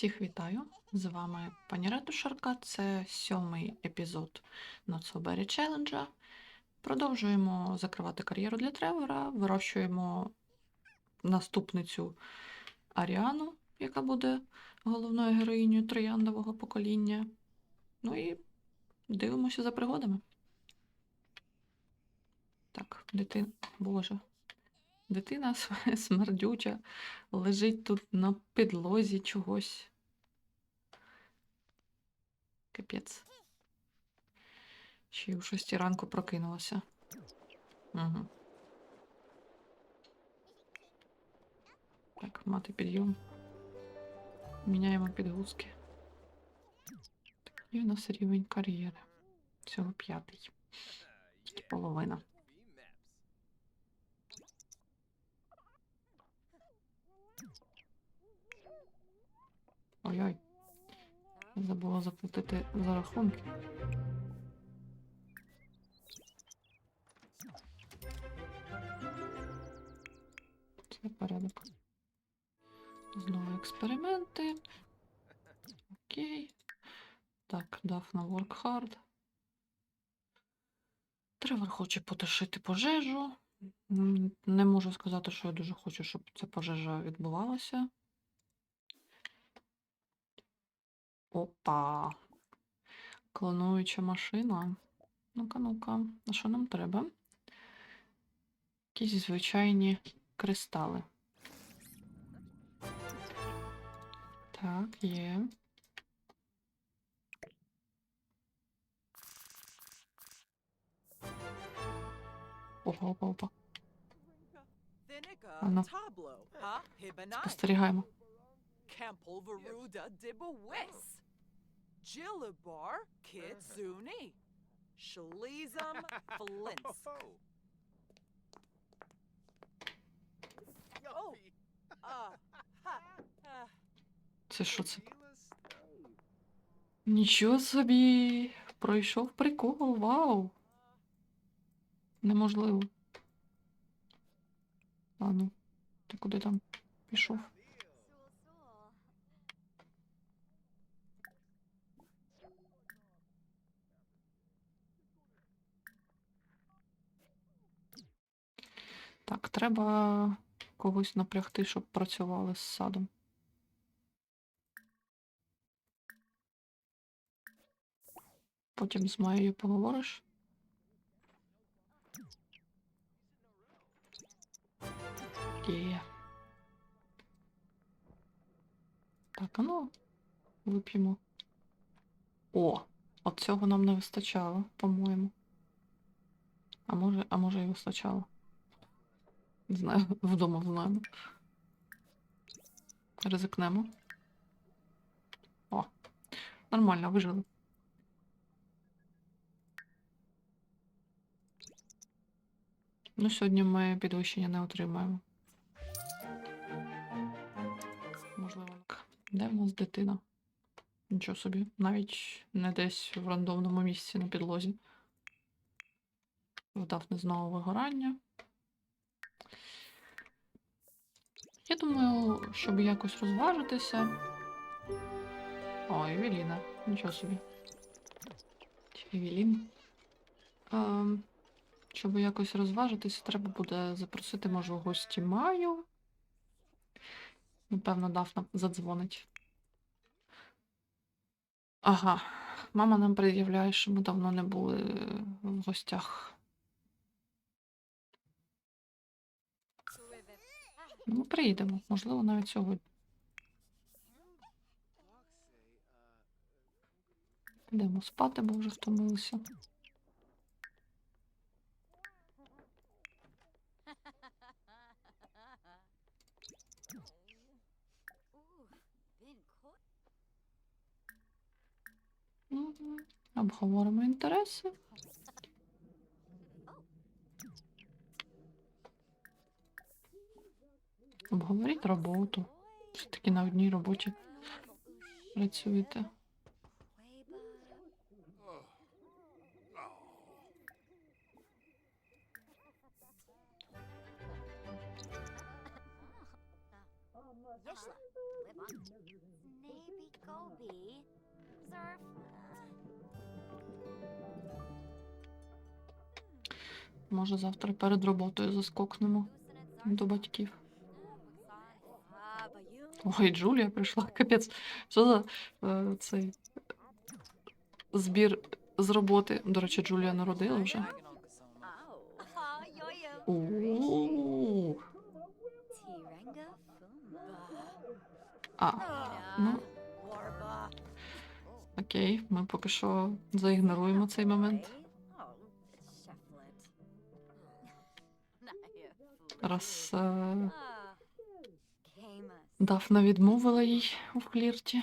Всіх вітаю! З вами пані Ретушарка. Це сьомий епізод Berry Challenge. Продовжуємо закривати кар'єру для Тревора, вирощуємо наступницю Аріану, яка буде головною героїнею трояндового покоління. Ну і дивимося за пригодами. Так, дитина. Боже. Дитина см- смердюча лежить тут на підлозі чогось. Капець. Ще й у шостій ранку прокинулася. Угу. Так, мати підйом. Міняємо підгузки. Так, і у нас рівень кар'єри. Всього п'ятий. Тільки половина. Ой-ой. Забула заплатити за рахунки. Це порядок. Знову експерименти. Окей. Так, дав на work hard. Тревор хоче потушити пожежу. Не можу сказати, що я дуже хочу, щоб ця пожежа відбувалася. Опа. Клонуюча машина. Ну-ка, ну-ка, а що нам треба? Якісь звичайні кристали. Так, є. Опа, опа, опа. Ано. Спостерігаємо. Campol Veruda dibawis. Jilibar kitsuni. Shalizum flintz. Oh. Ha. ah. Це що це? Нічого собі! Пройшов прикол, вау! Неможливо. А ну, ти куди там пішов? Так, треба когось напрягти, щоб працювали з садом. Потім з Маєю поговориш. Є. Так, а ну, вип'ємо. О, от цього нам не вистачало, по-моєму. А може, а може і вистачало. Знаю, вдома знаємо. Ризикнемо. О, нормально, вижили. Ну, сьогодні ми підвищення не отримаємо. Можливо. Де в нас дитина? Нічого собі. Навіть не десь в рандомному місці на підлозі. Вдав не знову вигорання. Я думаю, щоб якось розважитися. О, Евеліна. Нічого собі. Евелін. Ем, щоб якось розважитися, треба буде запросити, може, в гості Маю. Напевно, Дафна задзвонить. Ага. Мама нам пред'являє, що ми давно не були в гостях. Ну, ми приїдемо, можливо, навіть сьогодні. Йдемо спати, бо вже втомилися. Мгм. Обговоримо інтереси. Обговоріть роботу. Все-таки на одній роботі працюєте. Може, завтра перед роботою заскокнемо до батьків. Ой, Джулія прийшла. Капець. Що за е, цей збір з роботи? До речі, Джулія народила вже. А, ну, окей, ми поки що заігноруємо цей момент. Раз е, Дафна відмовила їй у флірті.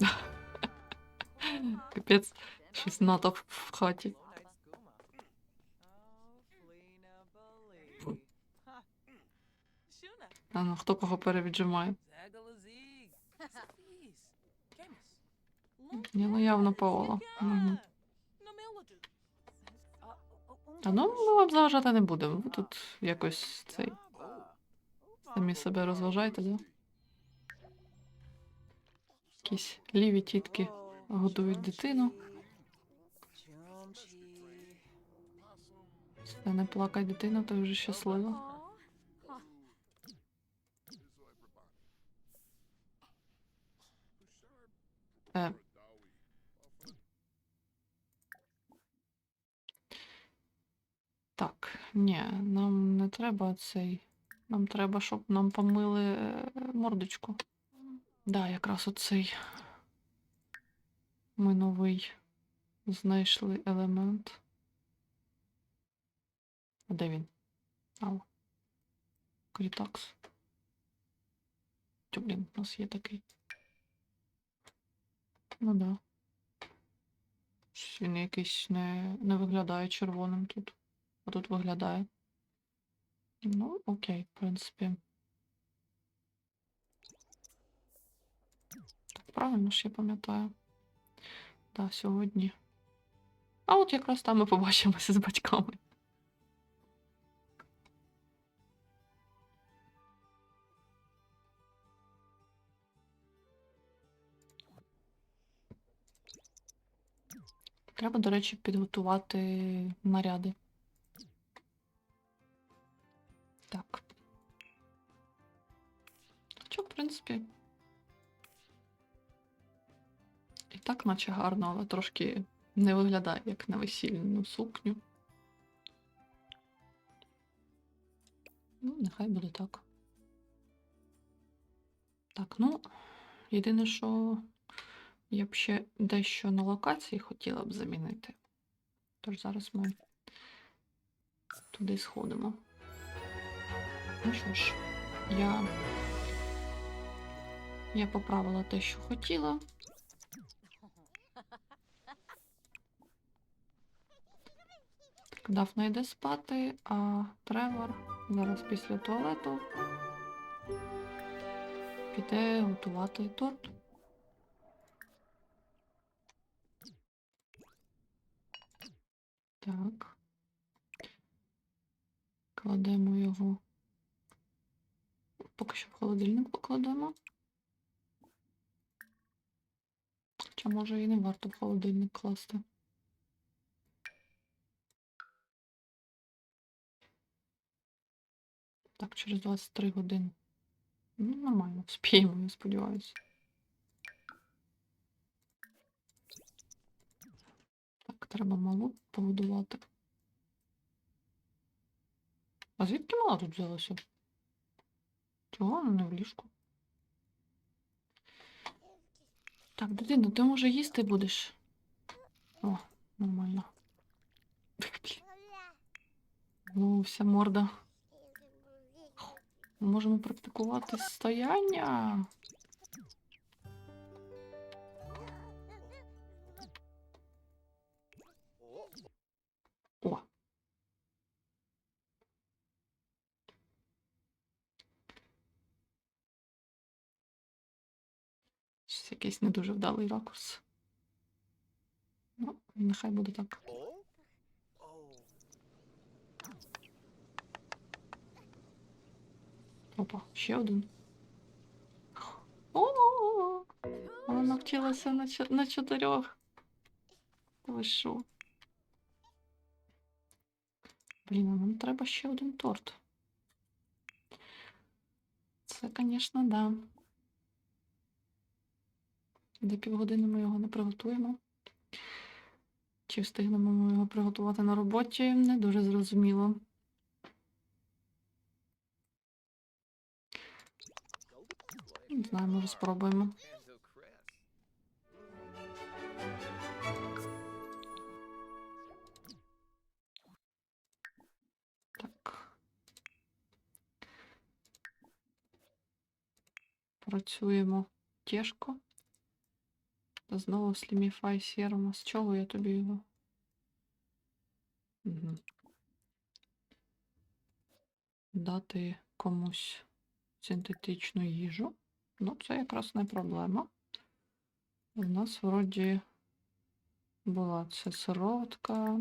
Капець, щось натовп в хаті. А ну, хто кого перевіджимає? Ні, ну явно Паола. Мгм. Та ну, ми вам заважати не будемо. Ви тут якось цей самі себе розважайте, да? Якісь ліві тітки годують дитину. Це не плакать дитина, то вже щаслива. Е. Так, ні, нам не треба цей. Нам треба, щоб нам помили е, мордочку. Да, якраз оцей. Ми новий знайшли елемент. А де він? Ау. Крітакс. Тю, блін, у нас є такий. Ну да. Він якийсь не, не виглядає червоним тут. А тут виглядає. Ну, окей, в принципі. Так, правильно ж я пам'ятаю. Да, сьогодні. А от якраз там ми побачимося з батьками. Треба, до речі, підготувати наряди. Принципі. І так, наче гарно, але трошки не виглядає як на весільну сукню. Ну, нехай буде так. Так, ну, єдине, що я б ще дещо на локації хотіла б замінити. Тож зараз ми туди сходимо. Ну що ж, я, я поправила те, що хотіла. Так, Дафна йде спати, а Тревор зараз після туалету піде готувати торт. Так. Кладемо його. Поки що в холодильник покладемо. Хоча може і не варто в холодильник класти. Так, через 23 години. Ну, нормально, вспіємо, я сподіваюся. Так, треба малу погодувати. А звідки мала тут взялася? Чого вона не в ліжку? Так, дитина, ти може їсти будеш? О, нормально. Ну, вся морда. Можемо практикувати стояння. Якийсь не дуже вдалий ракурс. Ну, нехай буде так. Опа, ще один. О, вона навчилася на, на чотирьох. Ви що? Блін, нам треба ще один торт. Це, звісно, да. До півгодини ми його не приготуємо. Чи встигнемо ми його приготувати на роботі, не дуже зрозуміло. Не знаю, може спробуємо. Так. Працюємо тяжко. Знову Slimify Serum. З чого я тобі його? Угу. Дати комусь синтетичну їжу. Ну, це якраз не проблема. У нас вроді була це сироватка.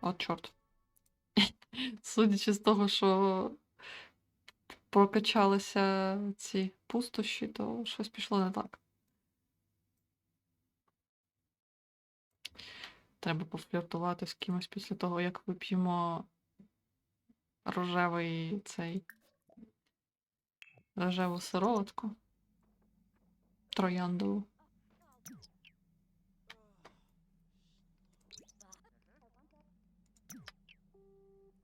От чорт. Судячи з того, що прокачалися ці пустощі, то щось пішло не так. Треба пофліртувати з кимось після того, як вип'ємо рожевий цей рожеву сироватку. Трояндову.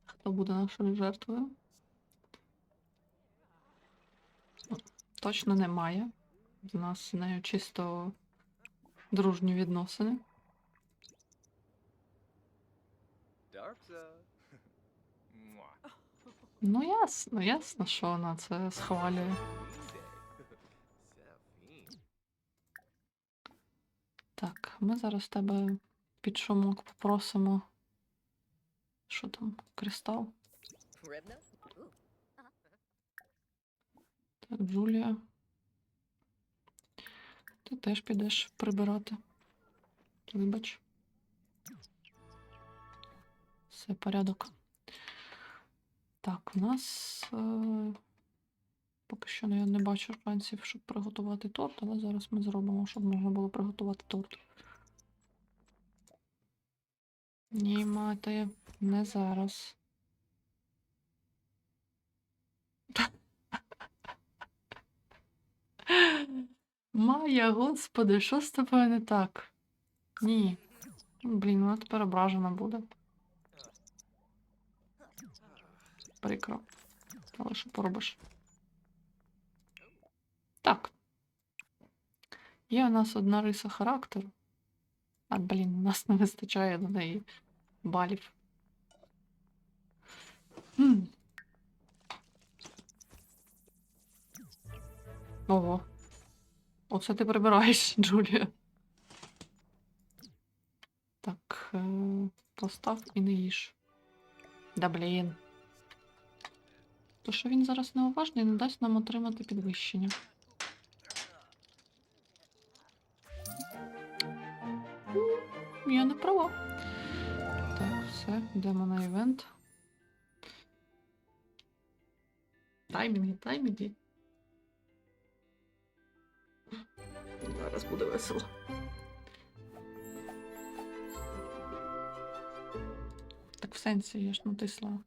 Хто буде нашою жертвою? Точно немає. У нас з нею чисто дружні відносини. Ну, ясно, ясно, що вона це схвалює. Так, ми зараз тебе під шумок попросимо. Що там? Кристал? Джулія. Ти теж підеш прибирати. Вибач. Все, порядок. Так, в нас е... поки що я не бачу шансів, щоб приготувати торт, але зараз ми зробимо, щоб можна було приготувати торт. Ні, мати, не зараз. Майя, господи, що з тобою не так? Ні. Блін, вона тепер ображена буде. Прикро. Але що поробиш? Так. Є у нас одна риса характеру. А, блін, у нас не вистачає до неї балів. Хм. Ого. Оце ти прибираєш, Джулія. Так, е, постав і не їж. Да блін. То, що він зараз неуважний, не дасть нам отримати підвищення. Я не права. Так, все, йдемо на івент. Таймінги, таймінги. Зараз буде весело. Так в сенсі я ж натисла.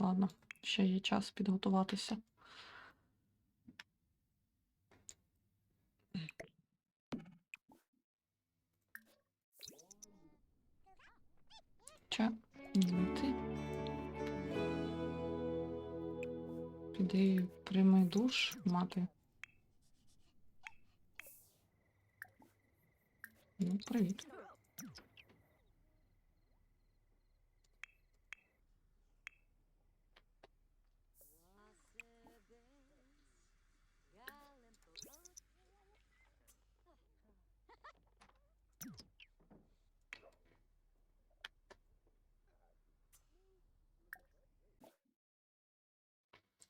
Ладно, ще є час підготуватися. Ча, ти. Піди прийми душ, мати. Ну, привіт.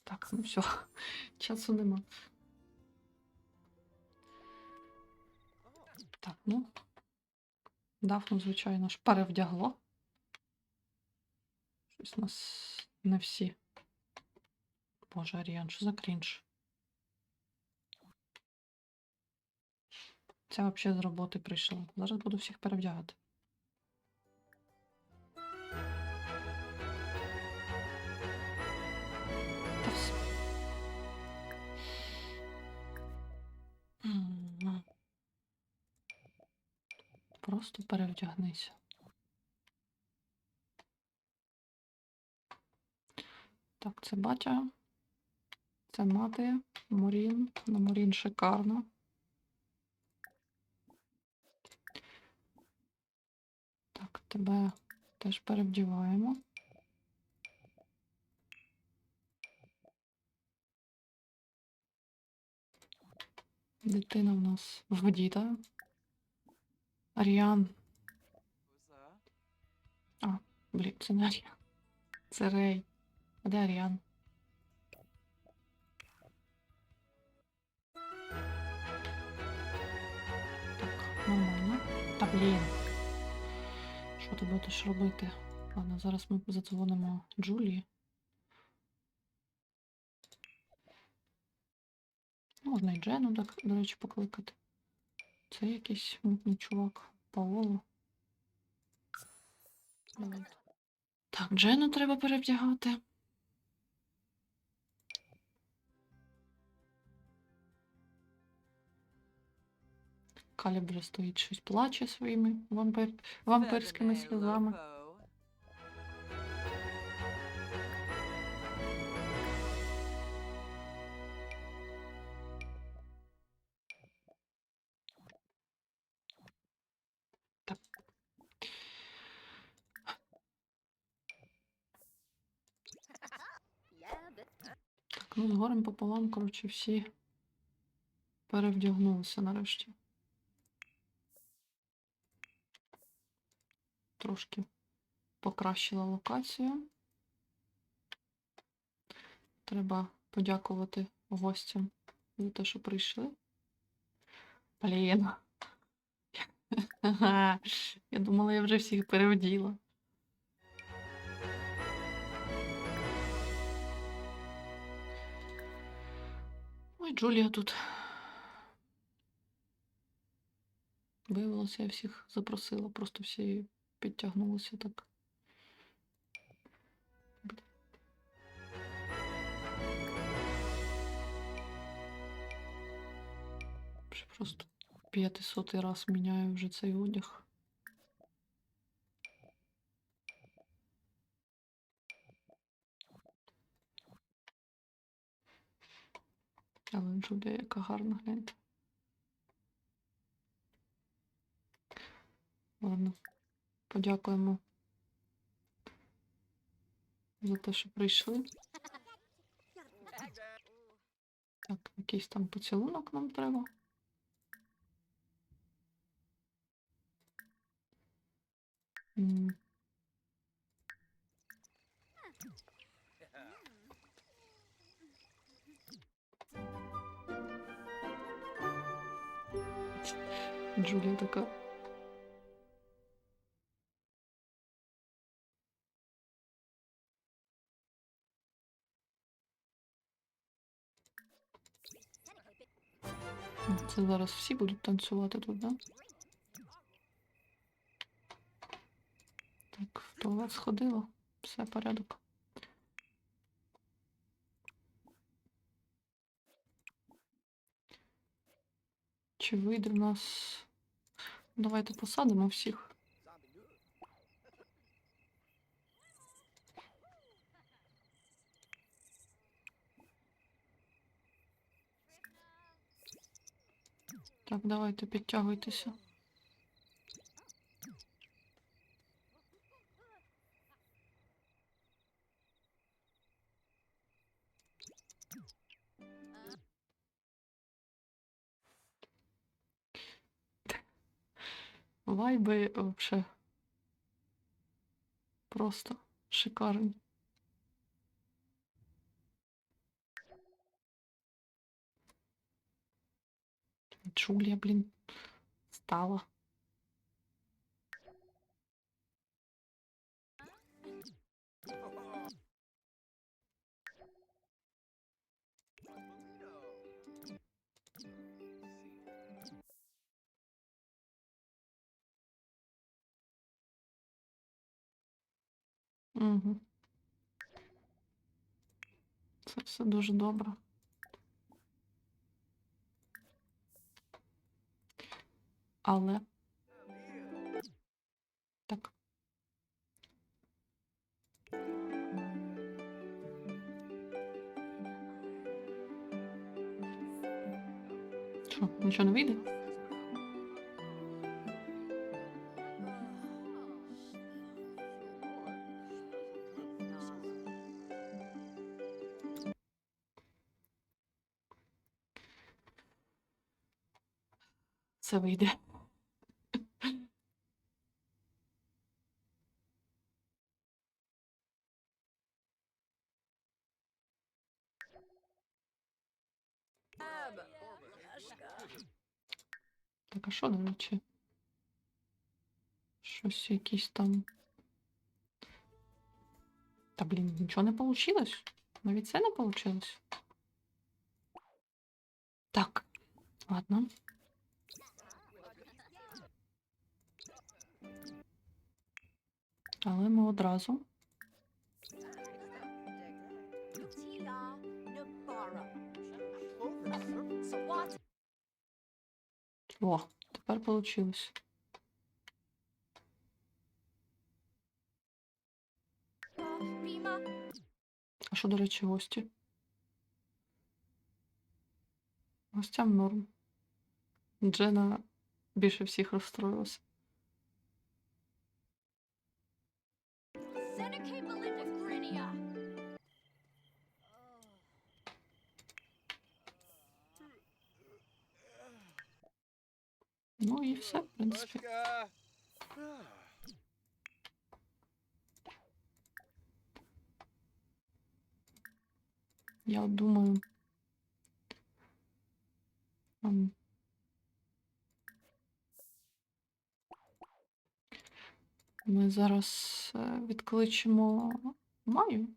Так, ну все, часу нема. Так, ну, Дафну, звичайно ж, перевдягло. Щось нас не всі. Боже, Аріан, що за крінж? Це взагалі з роботи прийшло. Зараз буду всіх перевдягати. Просто перевдягнися. Так, це батя. Це мати. Морін. Ну, Морін шикарно. Так, тебе теж перевдіваємо. Дитина в нас в воді, так? Аріан. That? Блін, це не Аріан. Це Рей. А де Аріан? Так, нормально. Та блін. Що ти будеш робити? Ладно, зараз ми задзвонимо Джулії. Можна і Джену, так, до речі, покликати. Це якийсь мутний чувак. Паоло. Так, Джену треба перевдягати. Каліб вже стоїть щось плаче своїми вампир... вампирськими сльозами. Так, ну з горем пополам, коротше, всі перевдягнулися нарешті. Трошки покращила локацію. Треба подякувати гостям за те, що прийшли. Блін. Я думала, я вже всіх перевділа. Ой, Джулія тут. Виявилося, я всіх запросила, просто всі підтягнулися так. Просто п'ятисотий раз міняю вже цей одяг. Але Джулія, яка гарна, гляньте. Ладно, подякуємо за те, що прийшли. Так, якийсь там поцілунок нам треба. М, Джулія така. Це зараз всі будуть танцювати тут, да? Так, в туалет сходила. Все, порядок. Чи вийде в нас. Давайте посадимо всіх. Так, давайте підтягуйтеся. Вайби вообще просто шикарні. Джулія, блін, стала. Угу. Це все дуже добре. Але. Так. Що, нічого не вийде? Це вийде. Так, а що, до речі? Щось якісь там. Та блін, нічого не вийшло. Навіть це не вийшло. Так, ладно. Але ми одразу. О, тепер вийшло. А що, до речі, гості? Гостям норм. Джена більше всіх розстроїлася. І все, в принципі. Я думаю. Ми зараз е, відкличемо Маю.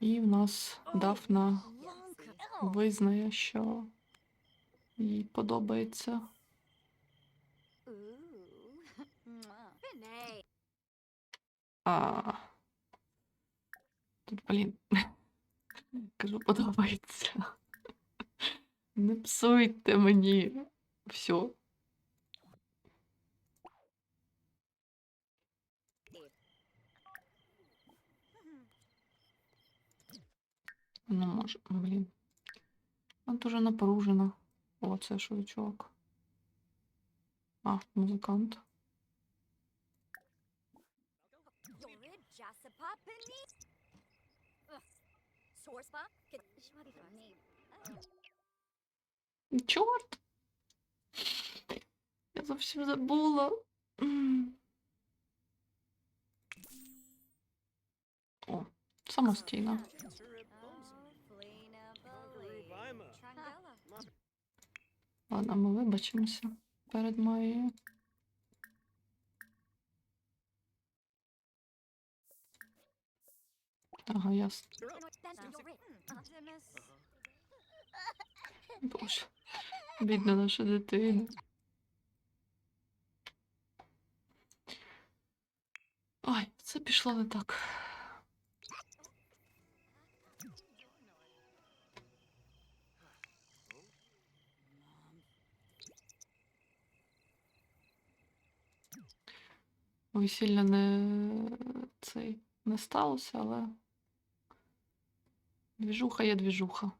І в нас Дафна визнає, що їй подобається. А... Тут, блін. Кажу, подобається. Не псуйте мені. Все. Ну, може, блін. Вона дуже напружена. О, це що, чувак? А, музикант. Yorid Jasapa Penny. Sourcepa. Shwadi Fani. Чорт! Я зовсім забула. М. О, самостійно. Ладно, ми вибачимося перед Маєю. Ага, ясно. Боже. Бідна наша дитина. Ой, це пішло не так. Весілля не цей не сталося, але двіжуха є двіжуха.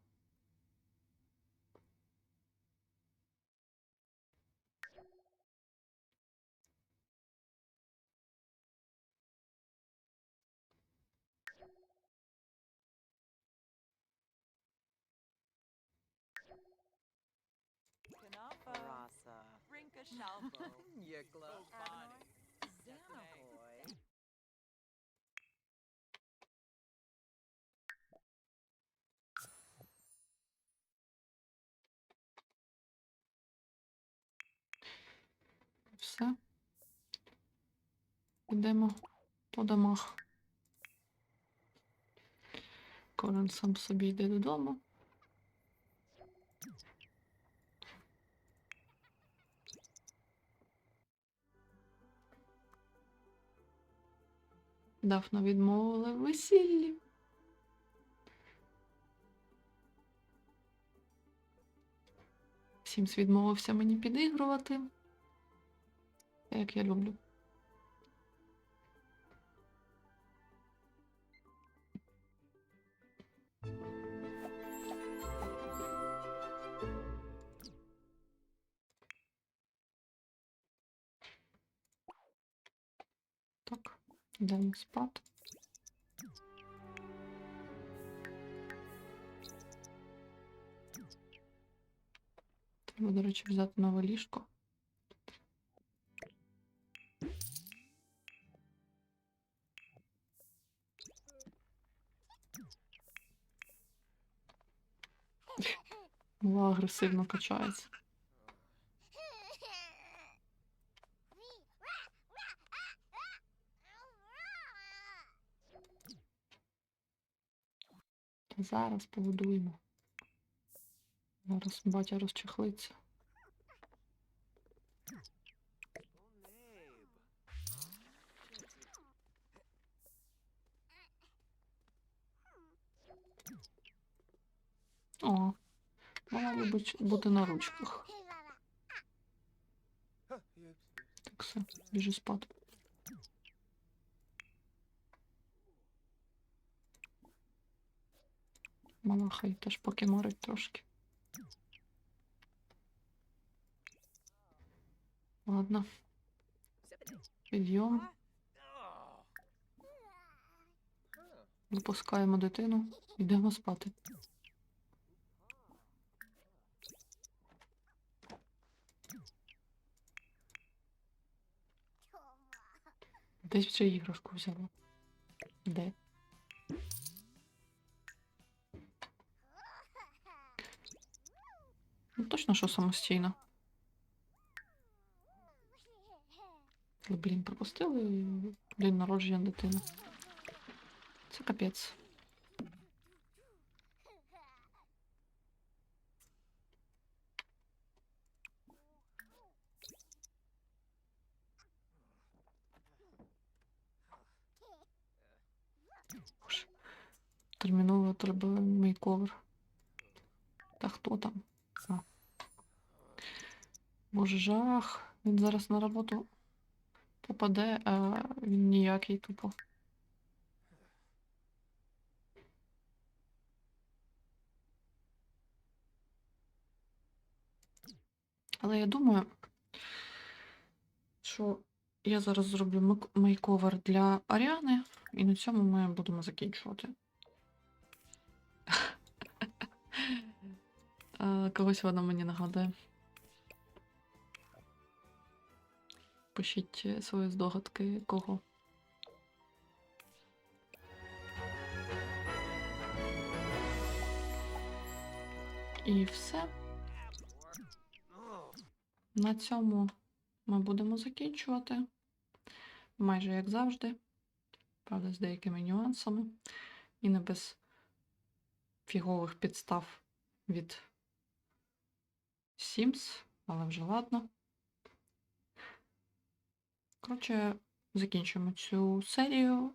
Rasa. Rinka Shalvo. Yikla. Bonnie. Xana Все. Йдемо по домах. Кожен сам собі йде додому. Дафна відмовила в весіллі. Сімс відмовився мені підігрувати. Як я люблю. Так, йдемо спати. Треба, до речі, взяти нове ліжко. Агресивно качається. Зараз побудуємо. Зараз батя розчехлиться. О, мала любить бути на ручках. Так все, біжи спати. Мала хай теж поки морить трошки. Ладно, підйом, випускаємо дитину, йдемо спати. Десь вже іграшку взяла. Де? Ну, точно, що самостійно. Але, блін, пропустили день народження дитини. Це капець. Боже. Терміново треба мейковер. Та хто там? А. Боже, жах. Він зараз на роботу попаде, а він ніякий тупо. Але я думаю, що я зараз зроблю мейковер для Аріани, і на цьому ми будемо закінчувати. Когось вона мені нагадує. Пишіть е, свої здогадки, кого. І все. На цьому ми будемо закінчувати. Майже як завжди. Правда, з деякими нюансами. І не без фігових підстав від Sims, але вже ладно. Коротше, закінчуємо цю серію.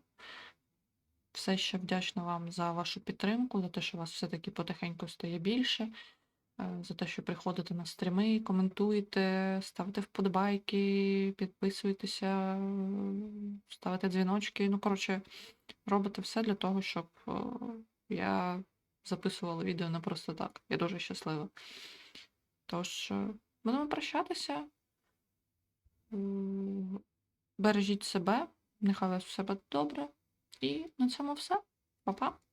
Все ще вдячна вам за вашу підтримку, за те, що вас все-таки потихеньку стає більше, за те, що приходите на стріми, коментуєте, ставите вподобайки, підписуєтеся, е, ставите дзвіночки. Ну, коротше, робите все для того, щоб е, я записувала відео не просто так. Я дуже щаслива. Тож, е, будемо прощатися. Бережіть себе, нехай у вас все буде добре. І на цьому все. Па-па.